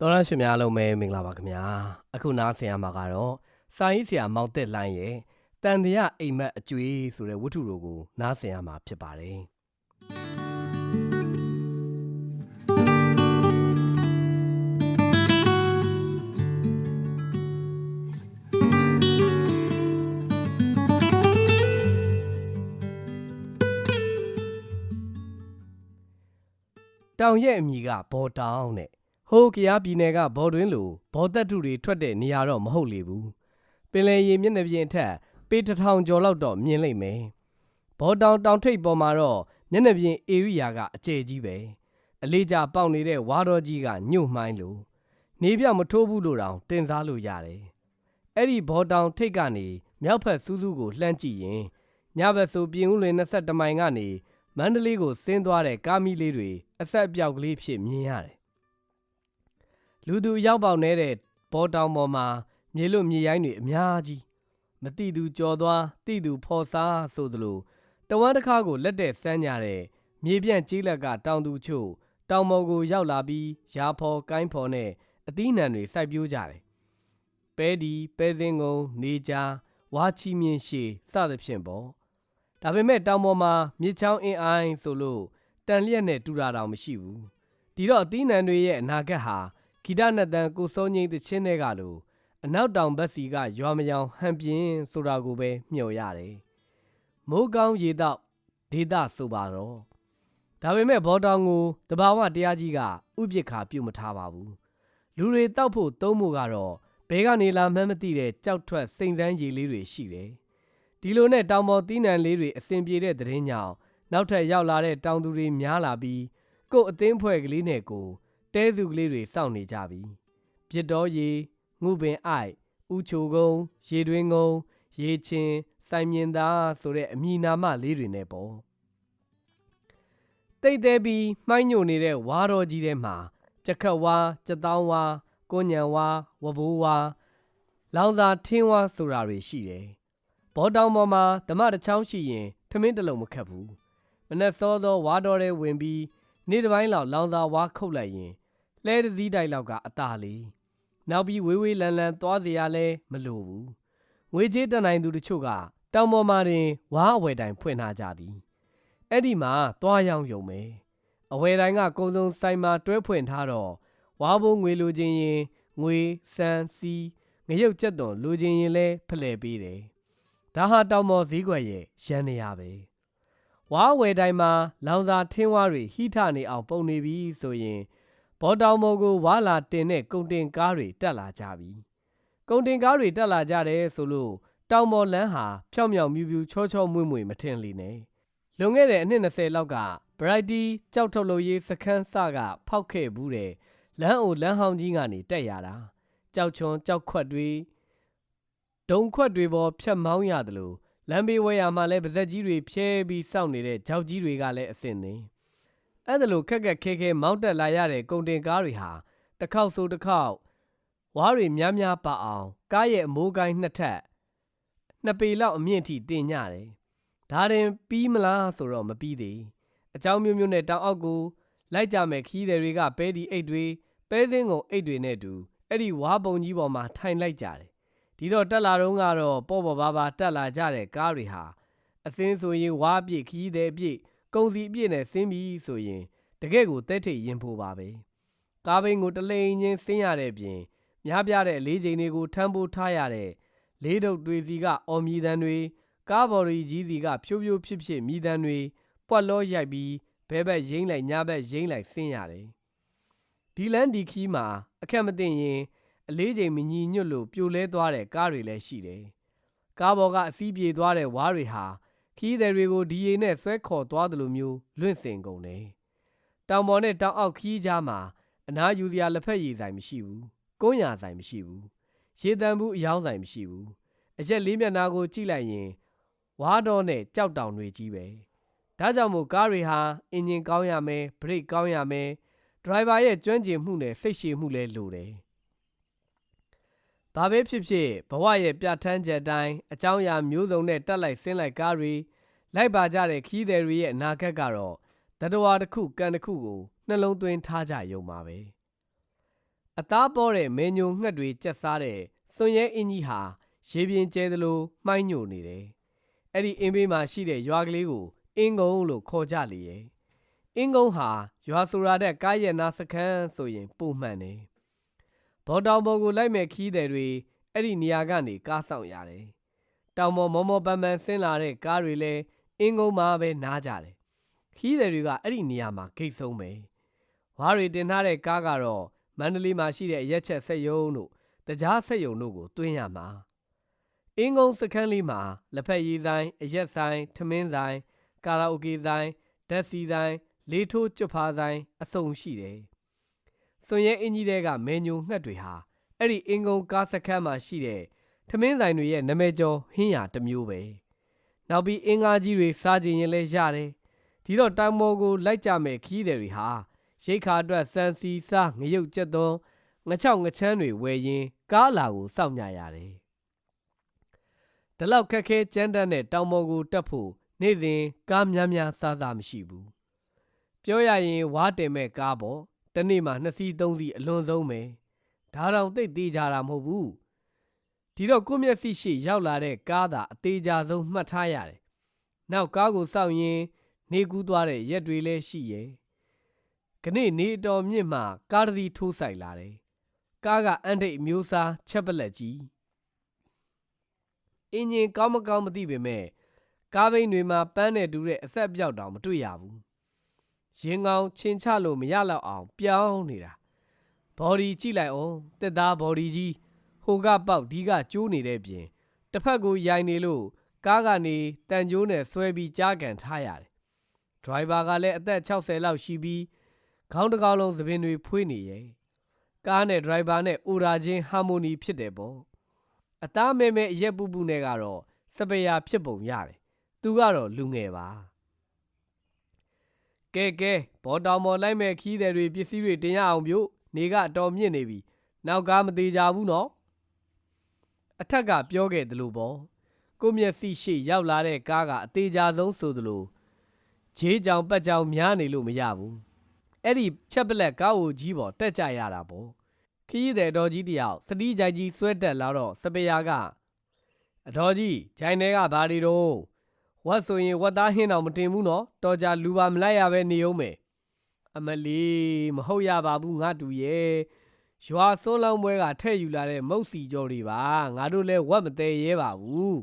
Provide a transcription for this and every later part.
တော်ရရှိများလုံးပဲမင်္ဂလာပါခင်ဗျာအခုနားဆင်ရမှာကတော့စာရေးဆရာမောင်တက်လိုင်းရဲ့တန်တရားအိမ်မက်အကျွေးဆိုတဲ့ဝတ္ထုတို့ကိုနားဆင်ရမှာဖြစ်ပါတယ်တောင်ရဲ့အမိကဘော်တောင်နဲ့ ဟိုးကရားပြည်နယ်ကဘော်တွင်းလိုဘော်သက်ထုတွေထွက်တဲ့နေရာတော့မဟုတ်လေဘူးပင်လယ်ရေမျက်နှာပြင်အထက်ပေတစ်ထောင်ကျော်လောက်တော့မြင်လိမ့်မယ်ဘော်တောင်တောင်ထိပ်ပေါ်မှာတော့မျက်နှာပြင်ဧရိယာကအကျယ်ကြီးပဲအလေးကျပေါက်နေတဲ့ဝါတော်ကြီးကညှို့မှိုင်းလို့နေပြမထိုးဘူးလို့တောင်တင်စားလို့ရတယ်အဲ့ဒီဘော်တောင်ထိပ်ကနေမြောက်ဖက်စူးစူးကိုလှမ်းကြည့်ရင်ညဘက်ဆိုပြင်ဦးလွင်22မိုင်ကနေမန္တလေးကိုဆင်းသွားတဲ့ကားမီလေးတွေအဆက်အပြောက်ကလေးဖြစ်မြင်ရတယ်။ လူသူအရောက်ပေါက်နေတဲ့ဘောတောင်ပေါ်မှာမြေလွတ်မြေရိုင်းတွေအများကြီးမတိသူကြော်သွားတိသူဖော်စားဆိုသလိုတဝမ်းတစ်ခါကိုလက်တဲ့စမ်းကြတဲ့မြေပြန့်ကြီးလက်ကတောင်သူချို့တောင်ပေါ်ကိုရောက်လာပြီးရာဖော်ကိုင်းဖော်နဲ့အသီးနှံတွေစိုက်ပျိုးကြတယ်။ပဲဒီပဲစင်းကုန်းနေကြားဝါချီမြင့်ရှည်စသဖြင့်ပေါ့။ဒါပေမဲ့တောင်ပေါ်မှာမြစ်ချောင်းအင်းအိုင်းဆိုလို့တန်လျက်နဲ့တူတာတောင်မရှိဘူးဒီတော့အသီးနှံတွေရဲ့အနာဂတ်ဟာ ဂီတနတ်တန်ကိုစောငိမ့်တချင်းတွေကလို့အနောက်တောင်ဘက်စီကရွာမယောင်ဟန်ပြင်းဆိုတာကိုပဲမျှော်ရတယ်မိုးကောင်းရေတော့ဒေသဆိုပါတော့ဒါပေမဲ့ဘောတောင်ကိုတဘာဝတရားကြီးကဥပိ္ပခါပြုတ်မထားပါဘူးလူတွေတောက်ဖို့သုံးဖို့ကတော့ဘဲကနေလာမှန်းမသိတဲ့ကြောက်ထွက်စိန်စမ်းရည်လေးတွေရှိတယ်ဒီလိုနဲ့တောင်ပေါ်တီးနှံလေးတွေအစဉ်ပြေတဲ့သတင်းကြောင့်နောက်ထပ်ရောက်လာတဲ့တောင်သူတွေများလာပြီးကို့အသင်းဖွဲ့ကလေးနဲ့ကို တဲစုကလေးတွေစောင့်နေကြပြီပြစ်တော်ရီငုပင်အိုက်ဥချိုကုန်းရေတွင်းကုန်းရေချင်းစိုင်မြင်သားဆိုတဲ့အမည်နာမလေးတွေနဲ့ပေါ့တိတ်သေးပြီးမှိုင်းညိုနေတဲ့ဝါတော်ကြီးထဲမှာကြက်ခတ်ဝါကြက်တောင်းဝါကိုညံဝါဝဘိုးဝါလောင်စာထင်းဝါဆိုတာတွေရှိတယ်ဘောတောင်ပေါ်မှာဓမ္မတစ်ချောင်းရှိရင်ထမင်းတစ်လုံးမခတ်ဘူးမနဲ့စောစောဝါတော်ထဲဝင်ပြီးနေ့တစ်ပိုင်းလောက်လောင်စာဝါခုတ်လိုက်ရင် လှဲတစ်စည်းတိုက်လောက်ကအသာလေးနောက်ပြီးဝေးဝေးလန်လန်သွားเสียရလဲမလိုဘူးငွေကြေးတက်နိုင်သူတို့ချို့ကတောင်ပေါ်မှာတင်ဝါအဝယ်တိုင်ဖွင့်ထားကြသည်အဲ့ဒီမှာသွားရောက်ယုံမယ်အဝယ်တိုင်းကကုံစုံဆိုင်မှာတွဲဖွင့်ထားတော့ဝါဘိုးငွေလိုချင်ရင်ငွေစံစီငရုတ်ကြက်သွန်လိုချင်ရင်လဲဖလှယ်ပေးတယ်ဒါဟာတောင်ပေါ်ဈေးကွက်ရဲ့ရန်နေရပဲဝါဝယ်တိုင်းမှာလောင်စာထင်းဝါတွေဟိထနေအောင်ပုံနေပြီဆိုရင် ဘောတောင်မော်ကိုဝါလာတင်တဲ့ကုန်တင်ကားတွေတက်လာကြပြီကုန်တင်ကားတွေတက်လာကြတယ်ဆိုလို့တောင်မော်လန်းဟာဖြောင်မြောင်မြူးမြူးချောချောမွေ့မွေ့မထင်လေနဲ့လွန်ခဲ့တဲ့အနှစ်20လောက်က Brighty ကြောက်ထုတ်လို့ရေးစခန်းစကဖောက်ခဲ့ဘူးတဲ့လမ်းအိုလမ်းဟောင်းကြီးကနေတက်ရတာကြောက်ချွန်ကြောက်ခွက်တွေဒုံခွက်တွေပေါ်ဖြတ်မောင်းရတယ်လို့လမ်းဘေးဝဲရမှာလဲပါဇက်ကြီးတွေဖြဲပြီးစောင့်နေတဲ့ကြောက်ကြီးတွေကလည်းအစင်သင် အဲ့ဒါလို့ခက်ခက်ခဲခဲမောင်းတက်လာရတဲ့ကုန်တင်ကားတွေဟာတစ်ခေါက်ဆိုတစ်ခေါက်ဝါးတွေများများပါအောင်ကားရဲ့အမိုးကိုင်းနှစ်ထပ်နှစ်ပေလောက်အမြင့်ထိတင်ကြတယ်ဒါရင်ပြီးမလားဆိုတော့မပြီးသေးအเจ้าမျိုးမျိုးနဲ့တောင်အောက်ကိုလိုက်ကြမဲ့ခီးတယ်တွေကပဲဒီအိတ်တွေပဲစင်းကုန်အိတ်တွေနဲ့တူအဲ့ဒီဝါပုံကြီးပေါ်မှာထိုင်လိုက်ကြတယ်ဒီတော့တက်လာတော့ကတော့ပေါ့ပေါ့ပါပါတက်လာကြတဲ့ကားတွေဟာအစင်းဆိုရင်ဝါအပြည့်ခီးတဲ့အပြည့် ကုံစီအပြည့်နဲ့ဆင်းပြီးဆိုရင်တကယ့်ကိုတဲထိတ်ရင်ဖို့ပါပဲကားဘိန်းကိုတလိန်ချင်းဆင်းရတဲ့ပြင်များပြားတဲ့လေးချိန်တွေကိုထမ်းဖို့ထားရတဲ့လေးတုပ်တွေစီကအော်မြည်တန်းတွေကားဘော်ရီကြီးစီကဖြိုးဖြိုးဖြစ်ဖြစ်မြည်တန်းတွေပွက်လောရိုက်ပြီးဘဲဘက်ရိမ့်လိုက်ညဘက်ရိမ့်လိုက်ဆင်းရတယ်ဒီလန်ဒီခီးမှာအခက်မသိရင်အလေးချိန်မညီညွတ်လို့ပြိုလဲသွားတဲ့ကားတွေလည်းရှိတယ်။ကားပေါ်ကအစီးပြေသွားတဲ့ဝါးတွေဟာ ခီးသည်တွေကိုဒီရီနဲ့ဆွဲခေါ်သွားတယ်လို့မျိုးလွင့်စင်ကုန်တယ်။တောင်ပေါ်နဲ့တောင်အောက်ခီးကြားမှာအနားယူစရာလက်ဖက်ရည်ဆိုင်မရှိဘူး။ကုန်းရဆိုင်မရှိဘူး။ရေတံဘူးအယောင်းဆိုင်မရှိဘူး။အရက်လေးမျက်နှာကိုကြည့်လိုက်ရင်ဝါးတော့နဲ့ကြောက်တောင်တွေကြီးပဲ။ဒါကြောင့်မို့ကားတွေဟာအင်ဂျင်ကောင်းရမယ်၊ဘရိတ်ကောင်းရမယ်၊ဒရိုင်ဘာရဲ့ကျွမ်းကျင်မှုနဲ့စိတ်ရှည်မှုလည်းလိုတယ်။ ဘာပဲဖြစ်ဖြစ်ဘဝရဲ့ပြဋ္ဌာန်းချက်တိုင်းအကြောင်းအရာမျိုးစုံနဲ့တက်လိုက်ဆင်းလိုက်ကားတွေလိုက်ပါကြတဲ့ခီးသည်တွေရဲ့အနာဂတ်ကတော့တတဝါတစ်ခုကန်တစ်ခုကိုနှလုံးသွင်းထားကြရုံပါပဲအသားပေါ်တဲ့မဲညိုငှက်တွေကြက်စားတဲ့စွန်ရဲအင်းကြီးဟာရေပြင်ကျဲသလိုမှိုင်းညိုနေတယ်အဲ့ဒီအင်းဘေးမှာရှိတဲ့ရွာကလေးကိုအင်းကုန်းလို့ခေါ်ကြလေရဲ့အင်းကုန်းဟာရွာဆိုရတဲ့ကားရနာစခန်းဆိုရင်ပုံမှန်တယ် ဘော်တောင်ပေါ်ကိုလိုက်မဲ့ခီးတဲ့တွေအဲ့ဒီနေရာကနေကားဆောင်ရတယ်တောင်ပေါ်မောမောပန်းပန်းဆင်းလာတဲ့ကားတွေလည်းအင်းကုန်းမှာပဲနားကြတယ်ခီးတဲ့တွေကအဲ့ဒီနေရာမှာဂိတ်ဆုံးပဲဝါးတွေတင်ထားတဲ့ကားကတော့မန္တလေးမှာရှိတဲ့အရက်ချက်ဆက်ယုံတို့တကြားဆက်ယုံတို့ကိုတွင်းရမှာအင်းကုန်းစခန်းလေးမှာလက်ဖက်ရည်ဆိုင်အရက်ဆိုင်ထမင်းဆိုင်ကာလာအိုကေဆိုင်ဓာတ်စီဆိုင်လေးထိုးကျွတ်ဖားဆိုင်အစုံရှိတယ် စွန်ရဲအင်ကြီးတွေကမဲညိုငှက်တွေဟာအဲ့ဒီအင်းကုန်းကားစခန်းမှာရှိတဲ့ထမင်းဆိုင်တွေရဲ့နာမည်ကျော်ဟင်းရတစ်မျိုးပဲနောက်ပြီးအင်္ဂါကြီးတွေစားကြရင်လည်းရတယ်ဒီတော့တောင်မော်ကိုလိုက်ကြမဲ့ခီးတယ်တွေဟာရိတ်ခါအတွက်စံစီစားငရုတ်ကြက်သွန်းငချောက်ငချမ်းတွေဝယ်ရင်ကားလာကိုစောင့်ညရတယ်။ဒီလောက်ခက်ခဲကြမ်းတမ်းတဲ့တောင်ပေါ်ကိုတက်ဖို့နေ့စဉ်ကားများများစားစားမရှိဘူး။ပြောရရင်ဝါတင်မဲ့ကားပေါ့ တနေ့မှနှစ်စီးသုံးစီးအလွန်ဆုံးပဲ။ဒါတော့သိသေးကြတာမဟုတ်ဘူး။ဒီတော့ကိုမျက်စိရှိရောက်လာတဲ့ကားသာအသေးကြဆုံးမှတ်ထားရတယ်။နောက်ကားကိုစောင့်ရင်နေကူးသွားတဲ့ရက်တွေလည်းရှိရဲ့။ခနေ့နေတော်မြင့်မှကားတစ်စီးထိုးဆိုင်လာတယ်။ကားကအန်တိတ်မျိုးစားချက်ပလက်ကြီး။အင်ဂျင်ကောင်းမကောင်းမသိပေမဲ့ကားဘိန်းတွေမှာပန်းနဲ့တူတဲ့အဆက်ပြောက်တောင်မတွေ့ရဘူး။ ရင်ကောင်းချင်းချလို့မရတော့အောင် ပြောင်းနေတာ။ဘော်ဒီကြည့်လိုက်အောင်တက်သားဘော်ဒီကြီးဟိုကပေါက်ဒီကကျိုးနေတဲ့ပြင်တစ်ဖက်ကိုရိုင်နေလို့ကားကနေတန်ကြိုးနဲ့ဆွဲပြီးကြားကန်ထားရတယ်။ဒရိုင်ဘာကလည်းအသက်60လောက်ရှိပြီးခေါင်းတစ်ကောင်လုံးသပင်တွေဖွေးနေရဲ့ကားနဲ့ဒရိုင်ဘာနဲ့အိုရာချင်းဟာမိုနီဖြစ်တယ်ပေါ့အသားမဲမဲအရက်ပူပူနဲ့ကတော့စပယ်ယာဖြစ်ပုံရတယ်သူကတော့လူငယ်ပါ ကဲကဲဘောတောင်ပေါ်လိုက်မဲ့ခီးတယ်တွေပစ္စည်းတွေတင်ရအောင်ပြုနေကအတော်မြင့်နေပြီနောက်ကားမသေးကြဘူးနော်အထက်ကပြောခဲ့သလိုပေါ့ကိုမျက်စိရှိရောက်လာတဲ့ကားကအသေးကြဆုံးဆိုသလိုဂျေးကြောင်ပတ်ကြောင်များနေလို့မရဘူးအဲ့ဒီချက်ပလက်ကားကိုကြီးပေါ်တက်ကြရတာပေါ့ခရီးသည်တော်ကြီးတယောက်စတီးကြိုင်ကြီးဆွဲတက်လာတော့စပယ်ယာကအတော်ကြီးဂျိုင်ထဲကဘာတွေတော့ ဝတ်ဆိုရင်ဝတ်သားဟင်းတော်မတင်ဘူးနော်တော်ကြလူပါမလိုက်ရပဲနေအောင်မယ်အမလီမဟုတ်ရပါဘူးငါတူရဲ့ရွာစွန်းလောင်းပွဲကထဲ့ယူလာတဲ့မုတ်စီကြောတွေပါငါတို့လည်းဝတ်မသေးရဲပါဘူး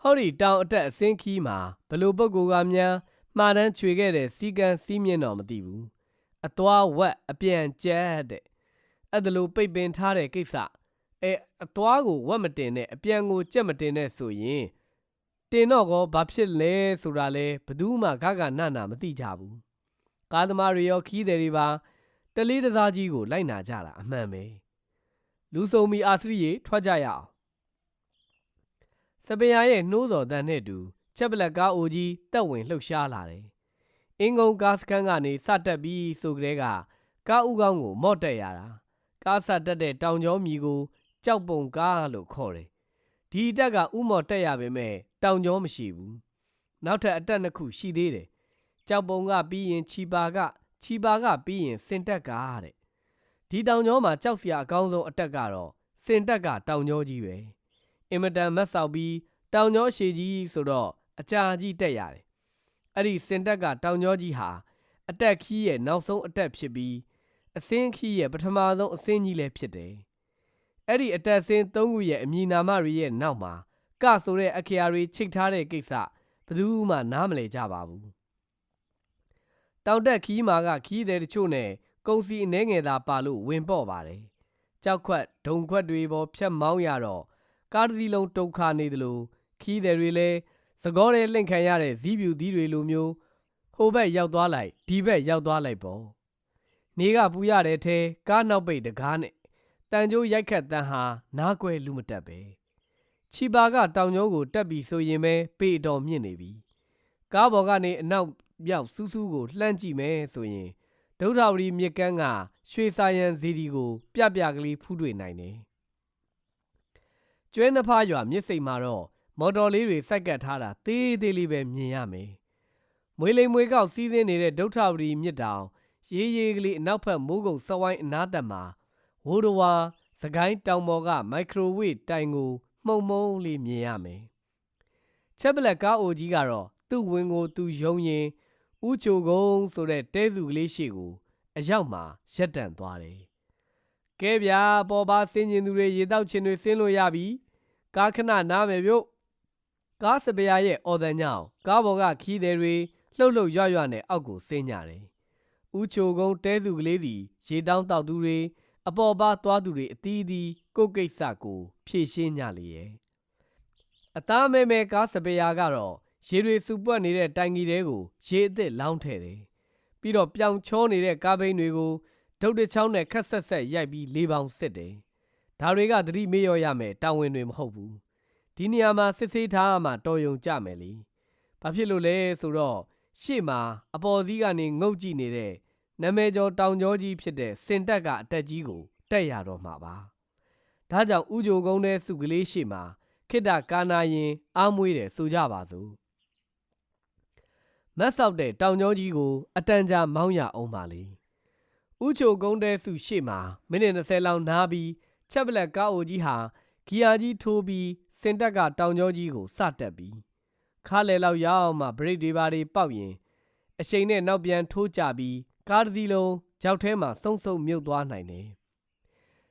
ဟောဒီတောင်အတက်အစင်းခီးမှာဘလို့ပုဂ္ဂိုလ်ကများမှားတန်းချွေခဲ့တဲ့စီကံစီးမြင့်တော်မသိဘူးအသွားဝက်အပြန်ကျက်တဲ့အဲ့ဒါလိုပိတ်ပင်ထားတဲ့ကိစ္စအဲအသွားကိုဝက်မတင်နဲ့အပြန်ကိုကြက်မတင်နဲ့ဆိုရင် တင်တော့ကောဘာဖြစ်လဲဆိုတာလဲဘယ်သူမှဂဂနနာမသိကြဘူးကားသမားတွေရောခီးတယ်တွေပါတလေးတစားကြီးကိုလိုက်နာကြတာအမှန်ပဲလူစုံမီအာစရိယေထွက်ကြရအောင်စပင်ယာရဲ့နှိုးစော်တန်နဲ့တူချက်ပလက်ကားအိုကြီးတက်ဝင်လှုပ်ရှားလာတယ်အင်းကုန်းကားစခန်းကနေစတက်ပြီးဆိုကြတဲ့ကကားဥကောင်းကိုမော့တက်ရတာကားစတက်တဲ့တောင်ကျောမြီကိုကြောက်ပုံကားလို့ခေါ်တယ်ဒီတက်ကဥမော်တက်ရပေမဲ့ တောင်ကျောမရှိဘူးနောက်ထပ်အတက်နှစ်ခုရှိသေးတယ်ကြောက်ပုံကပြီးရင်ချီပါကချီပါကပြီးရင်စင်တက်ကတဲ့ဒီတောင်ကျောမှာကြောက်စရာအကောင်းဆုံးအတက်ကတော့စင်တက်ကတောင်ကျောကြီးပဲအင်မတန်မတ်ဆောက်ပြီးတောင်ကျောရှည်ကြီးဆိုတော့အကြာကြီးတက်ရတယ်အဲ့ဒီစင်တက်ကတောင်ကျောကြီးဟာအတက်ခီးရဲ့နောက်ဆုံးအတက်ဖြစ်ပြီးအစင်းခီးရဲ့ပထမဆုံးအစင်းကြီးလည်းဖြစ်တယ်။အဲ့ဒီအတက်စင်းသုံးခုရဲ့အမည်နာမတွေရဲ့နောက်မှာ ကဆိုတဲ့အခရာတွေချိတ်ထားတဲ့ကိစ္စဘယ်သူမှနားမလည်ကြပါဘူး။တောင်တက်ခီးမာကခီးတဲ့တချို့နဲ့ကုံစီအနေငယ်သာပါလို့ဝင်ပေါ့ပါတယ်။ကြောက်ခွက်ဒုံခွက်တွေပေါ်ဖြတ်မောင်းရတော့ကားတစ်စီးလုံးတုတ်ခါနေသလိုခီးတဲ့တွေလည်းစကောတဲ့လင့်ခံရတဲ့ဇီးပြူသီးတွေလိုမျိုးဟိုဘက်ရောက်သွားလိုက်ဒီဘက်ရောက်သွားလိုက်ပေါ့နေကပူရတဲ့ထဲကားနောက်ပိတ်တကားနဲ့တန်ကြိုးရိုက်ခတ်တန်းဟာနားကွယ်လူမတက်ပဲ ချီပါကတောင်ကျိုးကိုတက်ပြီးဆိုရင်ပဲပေအတော်မြင့်နေပြီကားပေါ်ကနေအနောက်ပြောက်စူးစူးကိုလှမ်းကြည့်မယ်ဆိုရင်ဒုထဝရီမြစ်ကမ်းကရွှေစာရန်ဇီဒီကိုပြပြကလေးဖူးတွေ့နိုင်တယ်ကျွဲနှစ်ဖားရွာမြစ်စိမ်မှာတော့မော်တော်လေးတွေစိုက်ကပ်ထားတာသေးသေးလေးပဲမြင်ရမယ်။မွေလိမ်မွေကောက်စီးဆင်းနေတဲ့ဒုဋ္ဌဝရီမြစ်တောင်ရေးရေးကလေးအနောက်ဘက်မိုးကုတ်စဝိုင်းအနားတက်မှာဝဝိုးတော်ဝါစကိုင်းတောင်ပေါ်ကမိုက်ခရိုဝေ့တိုင်ကို မှုံမှုံလေးမြင်ရမယ်ချက်ပလက်ကားအိုကြီးကတော့သူ့ဝင်ကိုသူယုံရင်ဥချိုကုန်းဆိုတဲ့တဲစုကလေးရှိကို အရောက်မှာရက်တန့်သွားတယ်ကဲဗျာပေါ်ပါစင်းကျင်သူတွေရေတောက်ချင်တွေဆင်းလို့ရပြီကားခဏနားမယ်ဗျို့ကားစပယ်ရဲ့အော်တန်ကြောင့်ကားပေါ်ကခီးသည်တွေလှုပ်လှုပ်ရွရွနဲ့အောက်ကိုဆင်းကြတယ်ဥချိုကုန်းတဲစုကလေးစီရေတောင်းတောက်သူတွေ အပေါ်ပါသွားသူတွေအသီးသီးကိုယ့်ကိစ္စကိုဖြည့်ရှင်းကြလေရဲ့အသားမဲမဲကားစပယ်ကတော့ရေတွေစုပွက်နေတဲ့တိုင်ကြီးတဲကိုရေအစ်စ်လောင်းထည့်တယ်ပြီးတော့ပြောင်ချောနေတဲ့ကားဘိန်းတွေကိုဒုတ်တချောင်းနဲ့ခက်ဆက်ဆက်ရိုက်ပြီးလေးပေါင်းစစ်တယ်ဒါတွေကသတိမေ့ရော့ရမယ်တာဝန်တွေမဟုတ်ဘူးဒီနေရာမှာစစ်ဆေးထားမှတော်ယုံကြမယ်လीဘာဖြစ်လို့လဲဆိုတော့ရှေ့မှာအပေါ်စီးကနေငုတ်ကြည့်နေတဲ့ နာမည်ကျော်တောင်ကျောကြီးဖြစ်တဲ့စင်တက်ကအတက်ကြီးကိုတက်ရတော့မှာပါဒါကြောင့်ဥကြိုကုန်းတဲ့စုကလေးရှေ့မှာခိတ္တကာနာရင်အားမွေးတယ်ဆိုကြပါစို့မတ်ဆောက်တဲ့တောင်ကျောကြီးကိုအတန်ကြာမောင်းရအောင်ပါလေဥချိုကုန်းတဲ့စုရှေ့မှာမိနစ်20လောက်နားပြီးချက်ပလက်ကားအိုကြီးဟာဂီယာကြီးထိုးပြီးစင်တက်ကတောင်ကျောကြီးကိုစတက်ပြီးခါလေလောက်ရောက်မှဘရိတ်တွေပါတွေပေါက်ရင်အချိန်နဲ့နောက်ပြန်ထိုးကြပြီး ကားတစ်စီးလုံးကြောက်ထဲမှာစုံစုံမြုပ်သွားနိုင်တယ်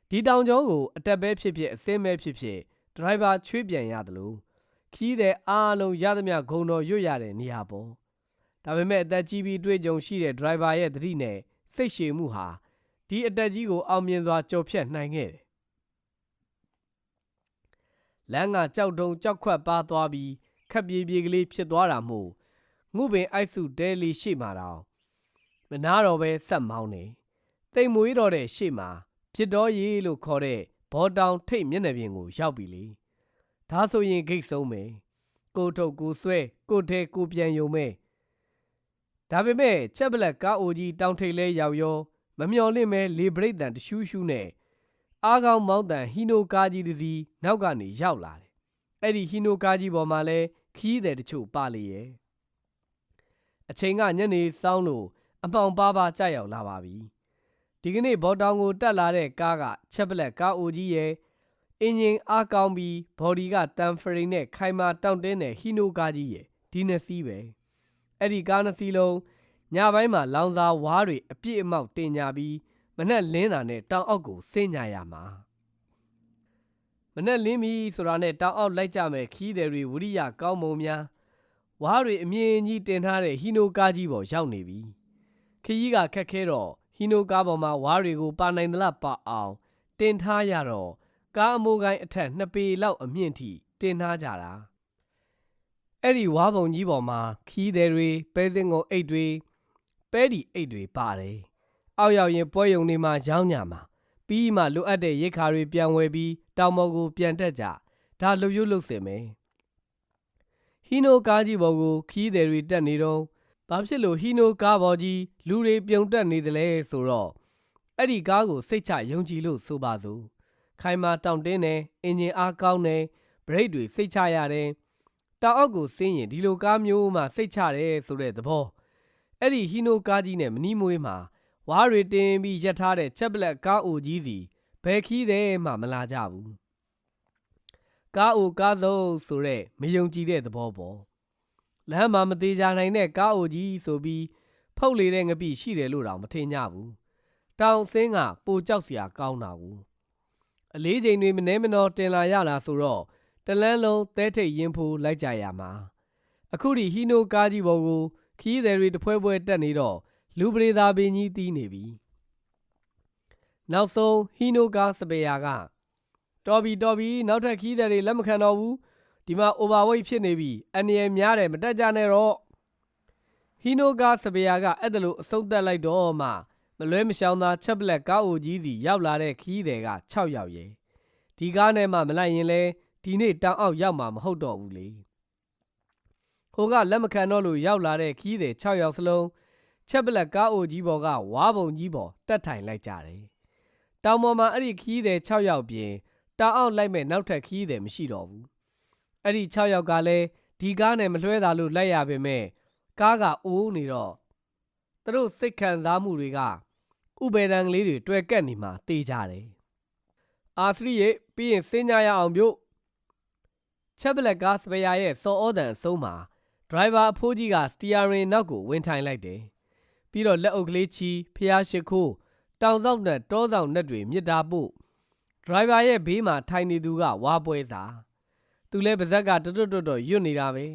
ဒီတောင်ကျောကိုအတက်ပဲဖြစ်ဖြစ်အစင်းပဲဖြစ်ဖြစ်ဒရိုင်ဘာချွေးပြန်ရတယ်လို့ခီးတဲ့အားလုံးရသမျှဂုံတော်ရွတ်ရတဲ့နေရာပေါ့ဒါပေမဲ့အသက်ကြီးပြီးတွေ့ကြုံရှိတဲ့ဒရိုင်ဘာရဲ့သတိနဲ့စိတ်ရှည်မှုဟာဒီအတက်ကြီးကိုအောင်မြင်စွာကြော်ဖြတ်နိုင်ခဲ့တယ်လမ်းကကြောက်တုံကြောက်ခွက်ပါသွားပြီးခက်ပြေးပြေးကလေးဖြစ်သွားတာမို့ငုပင်အိုက်စုတဲလီရှိမှတော့ မနာတော့ပဲဆက်မောင်းနေတိမ်မွေးတော့တဲ့ရှေ့မှာဖြစ်တော်ရီလို့ခေါ်တဲ့ဘောတောင်ထိတ်မျက်နှာပြင်ကိုရောက်ပြီလေဒါဆိုရင်ဂိတ်ဆုံးမယ်ကိုထုတ်ကိုဆွဲကိုထဲကိုပြန်ယုံမဲ့ဒါပေမဲ့ချက်ပလက်ကားအိုကြီးတောင်ထိတ်လဲရောက်ရောမမျော်လင့်မဲလေဘရိတ်တန်တရှူးရှူးနဲ့အားကောင်းမောင်းတန်ဟီနိုကားကြီးတစ်စီးနောက်ကနေရောက်လာတယ်အဲ့ဒီဟီနိုကားကြီးပေါ်မှာလဲခီးတဲ့တချို့ပါလေရဲ့အချိန်ကညနေစောင်းလို့ အမှောင်ပါးပါးကြရောက်လာပါပြီဒီကနေ့ဘော်တောင်ကိုတက်လာတဲ့ကားကချက်ပလက်ကားအိုကြီးရဲ့အင်ဂျင်အားကောင်းပြီးဘော်ဒီကတန်ဖရိန်နဲ့ခိုင်မာတောင့်တင်းတဲ့ဟီနိုကားကြီးရဲ့ဒီနှစ်စီးပဲအဲ့ဒီကားနှစ်စီးလုံးညပိုင်းမှာလောင်စာဝါးတွေအပြည့်အမောက်တင်ညာပြီးမနှက်လင်းတာနဲ့တောင်အောက်ကိုဆင်းညာရမှာမနှက်လင်းပြီဆိုတာနဲ့တောင်အောက်လိုက်ကြမယ်ခီးတယ်တွေဝိရိယကောင်းမုံများဝါးတွေအမြင့်ကြီးတင်ထားတဲ့ဟီနိုကားကြီးပေါ်ရောက်နေပြီ ခရီးကခက်ခဲတော့ဟီနိုကားပေါ်မှာဝါးတွေကိုပါနိုင်သလားပါအောင်တင်ထားရတော့ကားအမိုးကိုင်းအထက်နှစ်ပေလောက်အမြင့်ထိတင်ထားကြတာအဲ့ဒီဝါးပုံကြီးပေါ်မှာခီးသည်တွေပဲစင်ကုန်အိတ်တွေပဲဒီအိတ်တွေပါတယ်အောက်ရောက်ရင်ပွဲယုံတွေမှာရောင်းညမှာပြီးမှလိုအပ်တဲ့ရိတ်ခါတွေပြန်ဝယ်ပြီးတောင်ပေါ်ကိုပြန်တက်ကြဒါလှုပ်ရွလှုပ်စင်မယ်ဟီနိုကားကြီးပေါ်ကိုခီးသည်တွေတက်နေတော့ ဘာဖြစ်လို့ဟီနိုကားပေါ်ကြီးလူတွေပြုံတက်နေတယ်လဲဆိုတော့အဲ့ဒီကားကိုစိတ်ချယုံကြည်လို့ဆိုပါစို့ခိုင်မာတောင့်တင်းတယ်အင်ဂျင်အားကောင်းတယ်ဘရိတ်တွေစိတ်ချရတယ်တောင်အောက်ကိုဆင်းရင်ဒီလိုကားမျိုးမှစိတ်ချတယ်ဆိုတဲ့သဘောအဲ့ဒီဟီနိုကားကြီးနဲ့မနီးမွေးမှာဝါးတွေတင်ပြီးရက်ထားတဲ့ချက်ပလက်ကားအိုကြီးစီဘယ်ခီးတဲ့မှမလာကြဘူးကားအိုကားစုံဆိုတဲ့မယုံကြည်တဲ့သဘောပေါ့ လမ်းမှာမသေးကြနိုင်တဲ့ကားအိုကြီးဆိုပြီးဖုတ်လေတဲ့ငပိရှိတယ်လို့တော့မထင်ကြဘူးတောင်စင်းကပိုကြောက်စရာကောင်းတာကိုအလေးချိန်တွေမနှဲမနော်တင်လာရတာဆိုတော့တလန်းလုံးသဲထိတ်ရင်ဖိုးလိုက်ကြရမှာအခုဒီဟီနိုကားကြီးပေါ်ကိုခီးသည်တွေတဖွဲဖွဲတက်နေတော့လူပရိသာပင်ကြီးတီးနေပြီနောက်ဆုံးဟီနိုကားစပယ်ယာကတော်ပြီတော်ပြီနောက်ထပ်ခီးသည်တွေလက်မခံတော့ဘူး ဒီမှာ overweight ဖြစ်နေပြီအန်ရယ်များတယ်မတက်ကြနဲ့တော့ဟီနိုကားစပယ်ယာကအဲ့ဒါလို့အဆုံးသက်လိုက်တော့မှမလွဲမရှောင်သာချက်ပလက်ကားအိုကြီးစီရောက်လာတဲ့ခီးသည်က6ယောက်ရဲ့ဒီကားနဲ့မှမလိုက်ရင်လဲဒီနေ့တောင်အောက်ရောက်မှာမဟုတ်တော့ဘူးလေဟိုကလက်မခံတော့လို့ရောက်လာတဲ့ခီးသည်6ယောက်စလုံးချက်ပလက်ကားအိုကြီးပေါ်ကဝါပုံကြီးပေါ်တက်ထိုင်လိုက်ကြတယ်တောင်ပေါ်မှာအဲ့ဒီခီးသည်6ယောက်ပြင်တောင်အောက်လိုက်မဲ့နောက်ထပ်ခီးသည်မရှိတော့ဘူး အဲ့ဒီ6ယောက်ကလည်းဒီကားနဲ့မလွှဲတာလို့လိုက်ရပေမဲ့ကားကအိုးနေတော့သူတို့စိတ်ခံစားမှုတွေကဥပေဒံကလေးတွေတွေ့ကက်နေမှတေးကြတယ်အာစရိရဲ့ပြီးရင်စင်းကြရအောင်မြို့ချက်ပလက်ကားစပယ်ယာရဲ့စော်ဩတန်အဆုံးမှာဒရိုင်ဘာအဖိုးကြီးကစတီယာရင်နောက်ကိုဝင်ထိုင်လိုက်တယ်ပြီးတော့လက်အုပ်ကလေးချီဖျားရှိခိုးတောင်ဆောင်နဲ့တောဆောင်နဲ့တွေမြစ်တာပို့ဒရိုင်ဘာရဲ့ဘေးမှာထိုင်နေသူကဝါပွဲစာ သူလဲပါဇက်ကတွတ်တွတ်တွတ်ရွတ်နေတာပဲ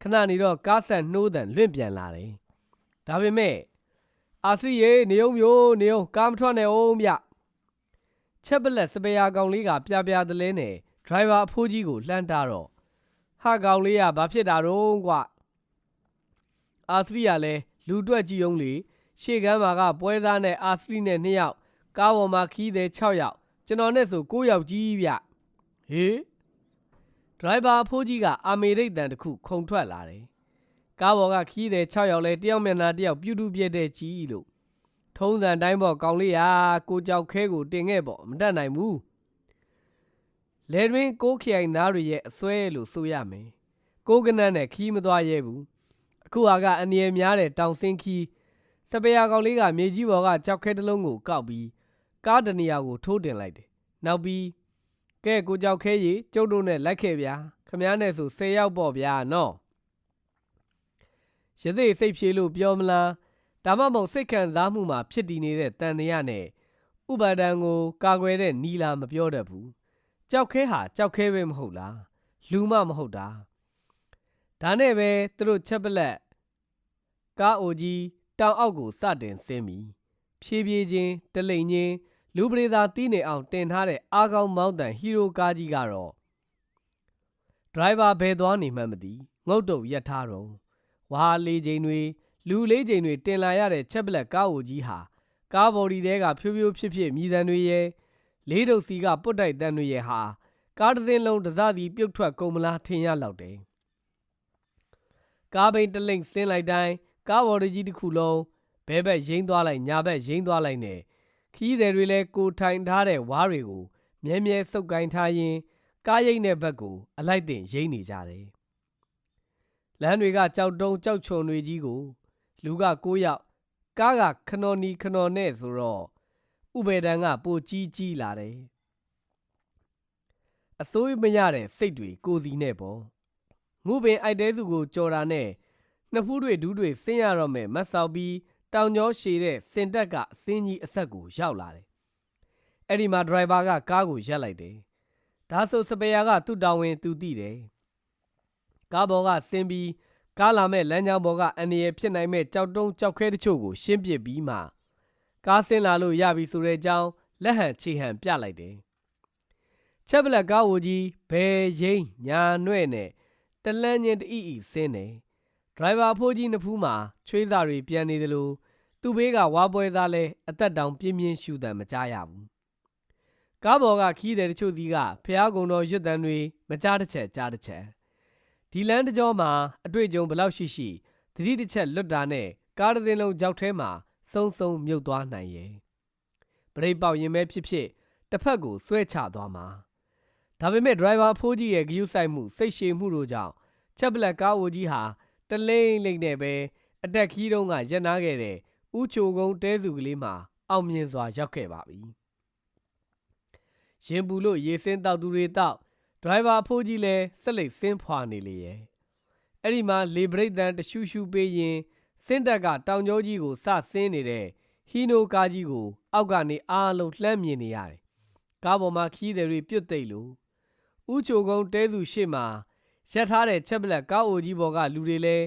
ခဏနေတော့ကားဆက်နှိုးတန်လွင့်ပြန်လာတယ်ဒါပေမဲ့အာစရိယေနေုံမျိုးနေုံကားမထွက်နဲ့အောင်ဗျချက်ပလက်စပယ်ယာကောင်လေးကပြပြသလဲနဲ့ဒရိုင်ဘာအဖိုးကြီးကိုလှမ်းတားတော့ဟာကောင်လေးကဘာဖြစ်တာတော့ကွအာစရိကလည်းလူတွက်ကြည့်အောင်လေရှေ့ကမ်းမှာကပွဲစားနဲ့အာစရိနဲ့2ယောက်ကားပေါ်မှာခီးတဲ့6ယောက်ကျွန်တော်နဲ့ဆို9ယောက်ကြီးဗျဟေး ဒရိုင်ဘာအဖိုးကြီးကအာမေရိတ်တန်တစ်ခုခုံထွက်လာတယ်ကားပေါ်ကခီးတဲ့6ယောက်လဲတယောက်မျက်နှာတယောက်ပြူတူပြည့်တဲ့ကြီးလို့ထုံးစံတိုင်းပေါ့ကောင်လေးဟာကိုကြောက်ခဲကိုတင်ခဲ့ပေါ့မတတ်နိုင်ဘူးလဲတွင်ကိုးခိုင်သားတွေရဲ့အစွဲလို့ဆိုရမယ်ကိုကနန်းနဲ့ခီးမသွားရဲဘူးအခုဟာကအန်ရများတဲ့တောင်စင်းခီးစပယ်ယာကောင်လေးကမြေကြီးပေါ်ကကြောက်ခဲတစ်လုံးကိုကောက်ပြီးကားတနေရာကိုထိုးတင်လိုက်တယ်နောက်ပြီး ကဲကိုကြောက်ခဲကြီးကျုပ်တို့နဲ့လိုက်ခဲ့ဗျာခမားနဲ့ဆို10ယောက်ပေါ့ဗျာနော်ရသေးစိတ်ဖြေလို့ပြောမလားဒါမှမဟုတ်စိတ်ခံစားမှုမှာဖြစ်တည်နေတဲ့တန်တရားနဲ့ဥပါဒံကိုကာကွယ်တဲ့နီလာမပြောတတ်ဘူးကြောက်ခဲဟာကြောက်ခဲပဲမဟုတ်လားလူမမဟုတ်တာဒါနဲ့ပဲသူတို့ချက်ပလက်ကားအိုကြီးတောင်အောက်ကိုစတင်ဆင်းပြီဖြည်းဖြည်းချင်းတလိမ်ချင်း လူပရိသတ်တီးနေအောင်တင်ထားတဲ့အားကောင်းမောင်းတန်ဟီရိုကားကြီးကတော့ဒရိုင်ဘာဘယ်သွားနေမှန်းမသိငုတ်တုတ်ရက်ထားတော့ဝါလေးချိန်တွေလူလေးချိန်တွေတင်လာရတဲ့ချက်ပလက်ကားအိုကြီးဟာကားဘော်ဒီတဲကဖြိုးဖြိုးဖြစ်ဖြစ်မြည်တမ်းတွေရဲ့လေးတုပ်စီကပုတ်တိုက်တန်းတွေရဲ့ဟာကားတစ်စင်းလုံးတစသည်ပြုတ်ထွက်ကုန်မလားထင်ရလောက်တယ်ကားဘိန်းတလိမ့်ဆင်းလိုက်တိုင်းကားဘော်ဒီကြီးတစ်ခုလုံးဘဲဘက်ရိမ့်သွားလိုက်ညာဘက်ရိမ့်သွားလိုက်နဲ့ ခီးသည်တွေလည်းကိုထိုင်ထားတဲ့ဝါးတွေကိုမြဲမြဲစုပ်ကိုင်းထားရင်းကားရိမ့်တဲ့ဘက်ကိုအလိုက်တင်ရိမ့်နေကြတယ်လမ်းတွေကကြောက်တုံးကြောက်ချွန်တွေကြီးကိုလူက9ယောက်ကားကခနော်နီခနော်နဲ့ဆိုတော့ဥပေဒံကပိုကြီးကြီးလာတယ်အစိုးရမရတဲ့စိတ်တွေကိုစီနဲ့ပေါ့ငုပင်အိုက်တဲစုကိုကြော်တာနဲ့နှစ်ဖူးတွေဒူးတွေဆင်းရတော့မယ်မတ်ဆောက်ပြီး တောင်ကျောရှည်တဲ့စင်တက်ကအစင်းကြီးအဆက်ကိုရောက်လာတယ်အဲ့ဒီမှာဒရိုင်ဘာကကားကိုရပ်လိုက်တယ်ဒါဆိုစပယ်ယာကသူ့တောင်ဝင်သူသိတယ်ကားပေါ်ကဆင်းပြီးကားလာမဲ့လမ်းကြောင်းပေါ်ကအန်ရယ်ဖြစ်နိုင်မဲ့ကြောက်တုံးကြောက်ခဲတချို့ကိုရှင်းပစ်ပြီးမှကားဆင်းလာလို့ရပြီဆိုတဲ့အကြောင်းလက်ဟန်ချေဟန်ပြလိုက်တယ်ချက်ပလက်ကားဝကြီးဘယ်ရိမ့်ညာနှဲ့နဲ့တလန်းချင်းတအီအီဆင်းတယ် ဒရိုင်ဘာဖိုးကြီးနှစ်ဖူးမှာချွေးစာတွေပြန်နေသလိုသူ့ဘေးကဝါပွဲစားလဲအသက်တောင်ပြင်းပြင်းရှူတံမကြရဘူးကားပေါ်ကခီးတဲ့တချို့စီကဖះကုံတော်ရွတ်တန်တွေမကြားတစ်ချက်ကြားတစ်ချက်ဒီလန်းတကြောမှာအတွေ့အကြုံဘလောက်ရှိရှိသတိတစ်ချက်လွတ်တာနဲ့ကားတစ်စင်းလုံးကြောက်ထဲမှာစုံစုံမြုပ်သွားနိုင်ရဲ့ပရိတ်ပေါက်ရင်ပဲဖြစ်ဖြစ်တစ်ဖက်ကိုဆွဲချသွားမှာဒါပေမဲ့ဒရိုင်ဘာဖိုးကြီးရဲ့ဂယုဆိုင်မှုစိတ်ရှည်မှုတို့ကြောင့်ချက်ပလက်ကားဝကြီးဟာ တလိမ့်လိမ့်နဲ့ပဲအတက်ခီးတုံးကရက်နာခဲ့တဲ့ဥချိုကုန်းတဲစုကလေးမှာအောင်မြင်စွာရောက်ခဲ့ပါပြီရင်ပူလို့ရေစင်းတောက်သူတွေတောက်ဒရိုင်ဘာဖိုးကြီးလည်းဆက်လက်ဆင်းဖွာနေလေရဲ့အဲ့ဒီမှာလေဘရိတ်တန်တရှူရှူပေးရင်စင်းတက်ကတောင်ကျောကြီးကိုစဆင်းနေတဲ့ဟီနိုကားကြီးကို အောက်ကနေအားလုံးလှမ်းမြင်နေရတယ်ကားပေါ်မှာခီးသည်တွေပြုတ်သိမ့်လို့ဥချိုကုန်းတဲစုရှေ့မှာ ရက်ထားတဲ့ချက်ပလက်ကားအိုကြီးပေါ်ကလူတွေလည်း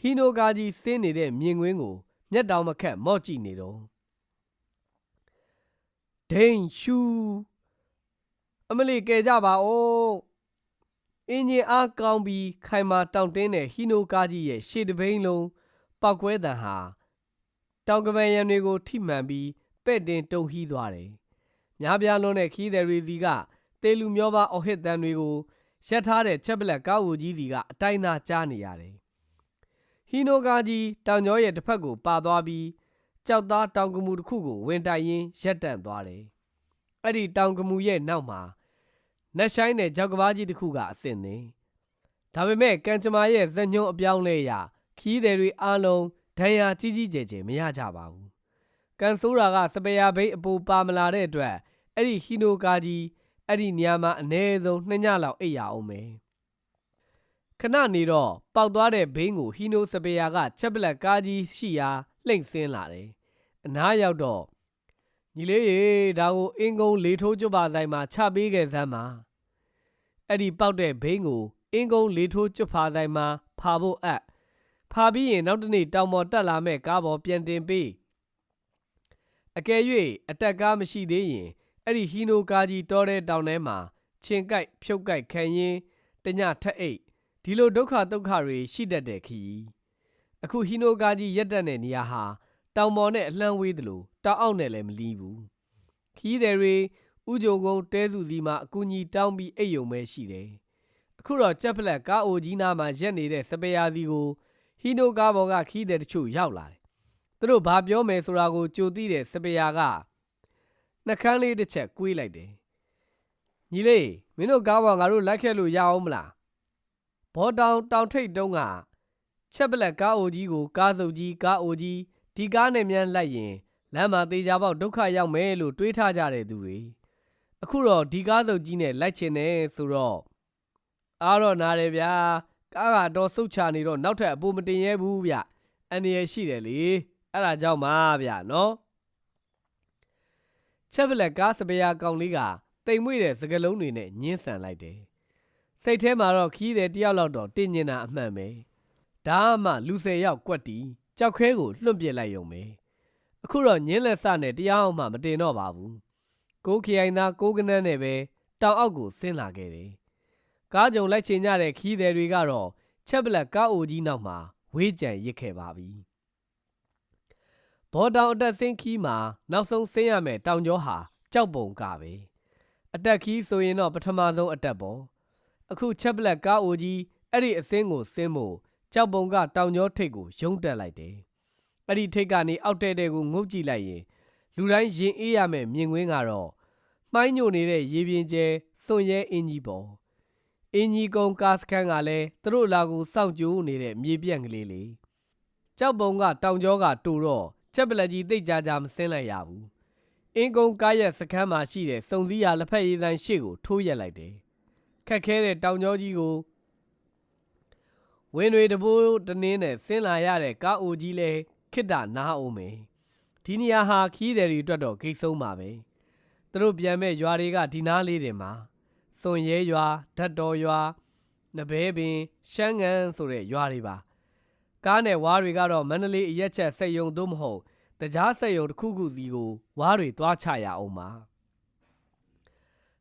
ဟီနိုကားကြီးဆင်းနေတဲ့မြင်ကွင်းကိုမျက်တောင်မခက်မော့ကြည့်နေတော့ဒိန်ရှူအမလီကဲကြပါဦးအင်းကြီးအားကောင်းပြီးခိုင်မာတောင်တင်းတဲ့ဟီနိုကားကြီးရဲ့ရှေ့တပိန်လုံးပောက်ကွဲတံဟာတောင်ကပန်ရံတွေကိုထိမှန်ပြီးပဲ့တင်တုံဟီးသွားတယ်များပြားလွန်းတဲ့ခီးသည်ရီစီကတေလူမျောပါအော်ဟစ်တန်တွေကို ရက်ထားတဲ့ချက်ပလက်ကားဝူကြီးစီကအတိုင်းသားကြားနေရတယ်ဟီနိုကားကြီးတောင်ကျောရဲ့တစ်ဖက်ကိုပါသွားပြီးကြောက်သားတောင်ကမူတစ်ခုကိုဝင်တိုက်ရင်းရက်တန့်သွားတယ်။အဲ့ဒီတောင်ကမူရဲ့နောက်မှာနက်ဆိုင်တဲ့ကြောက်ကဘာကြီးတစ်ခုကအဆင့်နေ။ဒါပေမဲ့ကန်ချမာရဲ့ဇက်ညုံအပြောင်းလဲရခီးသည်တွေအားလုံးဒဏ်ရာကြီးကြီးကျယ်ကျယ်မရကြပါဘူး။ကန်ဆိုးရာကစပယ်ယာဘိတ်အပူပါမလာတဲ့အတွက်အဲ့ဒီဟီနိုကားကြီး အဲ့ဒီနေရာမှာအနည်းဆုံး2ညလောက်အိပ်ရအောင်မယ်ခဏနေတော့ပေါက်သွားတဲ့ဘိန်းကိုဟီနိုစပေယာကချက်ပလက်ကားကြီးရှိရာလှိမ့်ဆင်းလာတယ်အနားရောက်တော့ညီလေးရေဒါကိုအင်းကုန်းလေထိုးကျွတ်ပါဆိုင်မှာချပေးခဲ့စမ်းပါအဲ့ဒီပေါက်တဲ့ဘိန်းကိုအင်းကုန်းလေထိုးကျွတ်ပါဆိုင်မှာဖာဖို့အပ်ဖာပြီးရင်နောက်တစ်နေ့တောင်ပေါ်တက်လာမဲ့ကားပေါ်ပြန်တင်ပေးအကယ်၍အတက်ကားမရှိသေးရင် အဲ့ဒီဟီနိုကားကြီးတောတဲ့တောင်ထဲမှာခြင်ကိုက်ဖြုတ်ကိုက်ခံရင်တညထက်အိတ်ဒီလိုဒုက္ခဒုက္ခတွေရှိတတ်တဲ့ခီးအခုဟီနိုကားကြီးရက်တက်တဲ့နေရာဟာတောင်ပေါ်နဲ့အလှမ်းဝေးသလိုတောင်အောက်နဲ့လည်းမလီးဘူးခီးတယ်တွေဥကြုံကုန်းတဲစုစီမှာအကူကြီးတောင်းပြီးအိတ်ယုံပဲရှိတယ်အခုတော့ကြက်ဖလက်ကားအိုကြီးနားမှာရက်နေတဲ့စပယ်ယာစီကိုဟီနိုကားပေါ်ကခီးတယ်တချို့ရောက်လာတယ်သူတို့ဘာပြောမယ်ဆိုတာကိုကြိုသိတဲ့စပယ်ယာက နှကန်းလေးတစ်ချက်ကွေးလိုက်တယ်ညီလေးမင်းတို့ကားပေါ်ငါတို့လိုက်ခဲ့လို့ရအောင်မလားဘောတောင်တောင်ထိပ်တုံးကချက်ပလက်ကားအိုကြီးကိုကားစုပ်ကြီးကားအိုကြီးဒီကားနဲ့မြန်လိုက်ရင်လမ်းမှာတေချာပေါက်ဒုက္ခရောက်မယ်လို့တွေးထားကြတဲ့သူတွေအခုတော့ဒီကားစုပ်ကြီးနဲ့လိုက်ချင်တယ်ဆိုတော့အားတော့နားတယ်ဗျာကားကတော့စုတ်ချနေတော့နောက်ထပ်အပိုမတင်ရဲဘူးဗျအန်ရရှိတယ်လေအဲ့ဒါကြောင့်ပါဗျနော် ချက်ပလက်ကားစပယ်ယာကောင်လေးကတိမ်မွေ့တဲ့စကလုံးတွေနဲ့ညှင်းဆန်လိုက်တယ်စိတ်ထဲမှာတော့ခီးတယ်တယောက်လောက်တော့တင်းညင်တာအမှန်ပဲဒါမှလူဆယ်ယောက်ကွက်တီကြောက်ခဲကိုလွှန့်ပစ်လိုက်ရုံပဲအခုတော့ညင်းလက်စနဲ့တရားအောင်မှမတင်တော့ပါဘူးကိုခရိုင်သားကိုကနန်းနဲ့ပဲတောင်အောက်ကိုဆင်းလာခဲ့တယ်ကားကြုံလိုက်ချင်ကြတဲ့ခီးတယ်တွေကတော့ချက်ပလက်ကားအိုကြီးနောက်မှာဝေးကြံရစ်ခဲ့ပါပြီ ဘော်တောင်အတက်ဆင်းခီးမှာနောက်ဆုံးဆင်းရမယ်တောင်ကျောဟာကြောက်ပုံကပဲအတက်ခီးဆိုရင်တော့ပထမဆုံးအတက်ပေါ့အခုချက်ပလက်ကားအိုကြီးအဲ့ဒီအစင်းကိုဆင်းဖို့ကြောက်ပုံကတောင်ကျောထိပ်ကိုယုံတက်လိုက်တယ်အဲ့ဒီထိပ်ကနေအောက်တဲ့တဲ့ကိုငုတ်ကြည့်လိုက်ရင်လူတိုင်းရင်အေးရမယ်မြင်ကွင်းကတော့မှိုင်းညိုနေတဲ့ရေပြင်ကျဲစွန်ရဲအင်းကြီးပေါ့အင်းကြီးကုန်းကားစခန်းကလည်းသူတို့လာကိုစောင့်ကြိုးနေတဲ့မြေပြန့်ကလေးလေးကြောက်ပုံကတောင်ကျောကတူတော့ ချက်ပလက်ကြီးတိတ်ကြကြမစင်းလိုက်ရဘူးအင်းကုန်းကားရဲ့စခန်းမှာရှိတဲ့စုံစည်းရလက်ဖက်ရည်ဆိုင်ရှေ့ကိုထိုးရက်လိုက်တယ်ခက်ခဲတဲ့တောင်ကျောကြီးကိုဝင်းတွေတဘိုးတနင်းနဲ့ဆင်းလာရတဲ့ကားအိုကြီးလဲခိတ္တနားအောင်မယ်ဒီနေရာဟာခီးတယ်တွေအတွက်တော့ဂိတ်ဆုံးပါပဲသူတို့ပြန်မဲ့ရွာတွေကဒီနားလေးတွေမှာစွန်ရဲရွာဓာတ်တော်ရွာနဘဲပင်ရှမ်းငန်းဆိုတဲ့ရွာတွေပါ ကားနဲ့ဝါးတွေကတော့မန္တလေးအရက်ချက်စက်ယုံသို့မဟုတ်တကြားစက်ယုံတစ်ခုခုစီကိုဝါးတွေသွားချရအောင်ပါ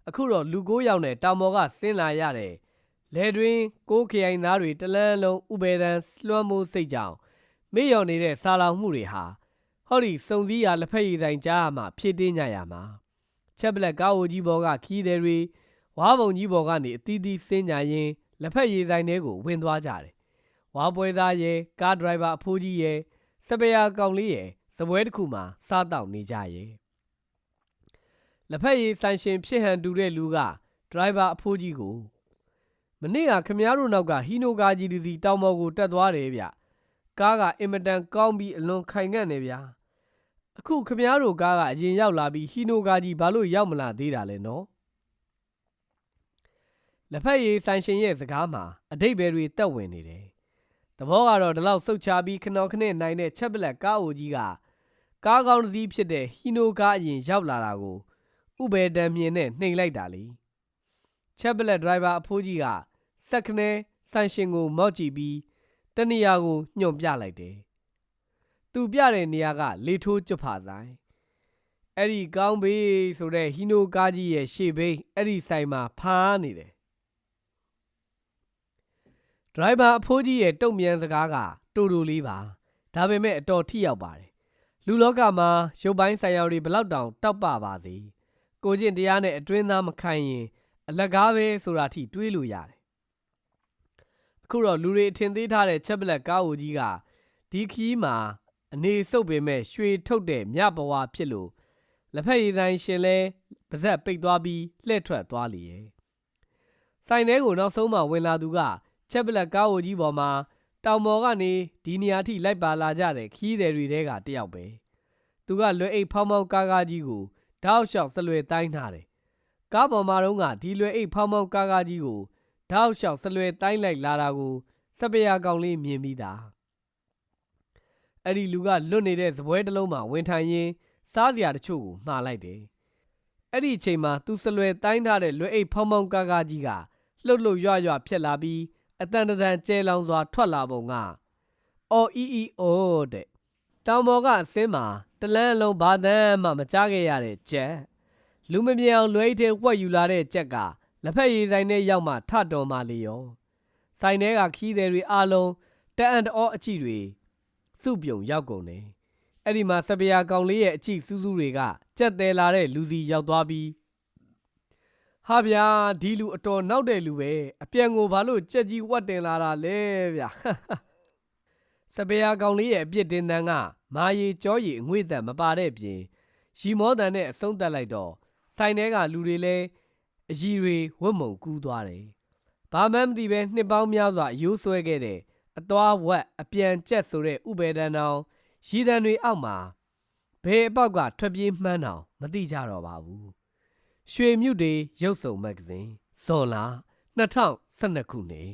အခုတော့လူကိုးယောက်နဲ့တောင်ပေါ်ကဆင်းလာရတဲ့လဲတွင်ကိုးခရိုင်သားတွေတလန်းလုံးဥပေဒံလွှမ်းမိုးစိတ်ကြောင့်မေ့လျော်နေတဲ့စာလောင်မှုတွေဟာဟောဒီစုံစည်းရာလက်ဖက်ရည်ဆိုင်ကြားမှာဖြည့်တင်းကြရမှာချက်ပလက်ကားအိုကြီးဘော်ကခီးတယ်တွေဝါပုံကြီးဘော်ကနေအသီးသီးဆင်းကြရင်လက်ဖက်ရည်ဆိုင်တွေကိုဝင်သွားကြတယ် ဝါပွဲသားရဲ့ကားဒရိုင်ဘာအဖိုးကြီးရဲ့စပယ်ယာကောင်လေးရဲ့စပွဲတစ်ခုမှာစားတောက်နေကြရဲ့လက်ဖက်ရည်ဆိုင်ရှင်ဖြစ်ဟန်တူတဲ့လူကဒရိုင်ဘာအဖိုးကြီးကိုမနေ့ကခမည်းတော်နောက်ကဟီနိုကားကြီးဒီစီတောင်ပေါ်ကိုတက်သွားတယ်ဗျကားကအင်မတန်ကောင်းပြီးအလွန်ခိုင်ငန့်နေဗျာအခုခမည်းတော်ကားကအရင်ရောက်လာပြီးဟီနိုကားကြီးဘာလို့ရောက်မလာသေးတာလဲနော်လက်ဖက်ရည်ဆိုင်ရှင်ရဲ့စကားမှာအတိတ်ဘယ်တွေတက်ဝင်နေတယ် တဘောကတော့ဒီလောက်စုတ်ချပြီးခနော်ခနဲ့နိုင်တဲ့ချက်ပလက်ကားအိုကြီးကကားကောင်းတစ်စီးဖြစ်တဲ့ဟီနိုကားအရင်ရောက်လာတာကိုဥပေတံမြင်နဲ့နှိမ်လိုက်တာလေချက်ပလက်ဒရိုင်ဘာအဖိုးကြီးကစက်ခနဲဆိုင်ရှင်ကိုမော့ကြည့်ပြီးတနေရာကိုညွန်ပြလိုက်တယ်။သူပြတဲ့နေရာက လေထိုးကျွတ်ဖာဆိုင်။အဲ့ဒီကောင်းဘေးဆိုတဲ့ဟီနိုကားကြီးရဲ့ရှေ့ဘိန်းအဲ့ဒီဆိုင်မှာဖားနေတယ်။ ဒရိုင်ဘာအဖိုးကြီးရဲ့တုံ့ပြန်စကားကတူတူလေးပါ။ဒါပေမဲ့အတော်ထိရောက်ပါတယ်။လူလောကမှာရုပ်ပိုင်းဆိုင်ရာတွေဘလောက်တောင်တောက်ပပါစေ။ကိုကျင့်တရားနဲ့အတွင်းသားမခိုင်းရင်အလကားပဲဆိုတာထိတွေးလို့ရတယ်အခုတော့လူတွေအထင်သေးထားတဲ့ချက်ပလက်ကားအိုကြီးကဒီခီးမှာအနေဆုပ်ပေမဲ့ရွှေထုတ်တဲ့မြဘဝဖြစ်လို့လက်ဖက်ရည်ဆိုင်ရှင်လဲပါဇက်ပိတ်သွားပြီးလှည့်ထွက်သွားလေရဲ့ဆိုင်ထဲကိုနောက်ဆုံးမှဝင်လာသူက ချက်ပလက်ကားအိုကြီးပေါ်မှာတောင်ပေါ်ကနေဒီနေရာထိလိုက်ပါလာကြတဲ့ခီးသည်တွေတဲကတယောက်ပဲသူကလွယ်အိတ်ဖောင်းဖောင်းကားကားကြီးကိုတောက်လျှောက်ဆလွယ်တိုင်းထားတယ်ကားပေါ်မှာတော့ကဒီလွယ်အိတ်ဖောင်းဖောင်းကားကားကြီးကိုတောက်လျှောက်ဆလွယ်တိုင်းလိုက်လာတာကိုစပယ်ယာကောင်လေးမြင်ပြီးသားအဲ့ဒီလူကလွတ်နေတဲ့စပွဲတစ်လုံးမှာဝင်ထိုင်ရင်းစားစရာတချို့ကိုမှားလိုက်တယ်အဲ့ဒီအချိန်မှာသူဆလွယ်တိုင်းထားတဲ့လွယ်အိတ်ဖောင်းဖောင်းကားကားကြီးကလှုပ်လှုပ်ရွရွဖြစ်လာပြီး အတန်တန်ကျဲလောင်စွာထွက်လာပုံကအော်အီအီအိုးတဲ့တောင်ပေါ်ကအစင်းမှာတလန်းလုံးဘာသမ်းမှမကြားခဲ့ရတဲ့ကြက်လူမမြင်အောင်လွှဲထဲဝှက်ယူလာတဲ့ကြက်ကလက်ဖက်ရည်ဆိုင်ထဲရောက်မှထတော်မှလေရောဆိုင်ထဲကခီးသည်တွေအားလုံးတအံ့တောအချီတွေစုပြုံရောက်ကုန်တယ်အဲ့ဒီမှာစပယ်ယာကောင်လေးရဲ့အချီစူးစူးတွေကကြက်သေးလာတဲ့လူစီရောက်သွားပြီး ဟာဗျာဒီလူအတော်နောက်တဲ့လူပဲအပြန်ကိုဘာလို့ကြက်ကြီးဝတ်တင်လာတာလဲဗျာစပယ်ယာကောင်လေးရဲ့အပြစ်တင်တန်းကမာရီကြောရီအငွေ့သက်မပါတဲ့ပြင်ရီမောတန်နဲ့အဆုံးသက်လိုက်တော့ဆိုင်ထဲကလူတွေလည်းအကြီးတွေဝတ်မုံကူးသွားတယ်။ဘာမှမသိပဲနှစ်ပေါင်းများစွာအယိုးဆွဲခဲ့တဲ့အသွားဝက်အပြန်ကျက်ဆိုတဲ့ဥပေဒံတောင်ရီတန်တွေအောက်မှာဘယ်အပေါက်ကထွက်ပြေးမှန်းတောင်မသိကြတော့ပါဘူး။ ရွှေမြုပ်တွေရုပ်စုံမဂ္ဂဇင်းဇွန်လ2012ခုနှစ်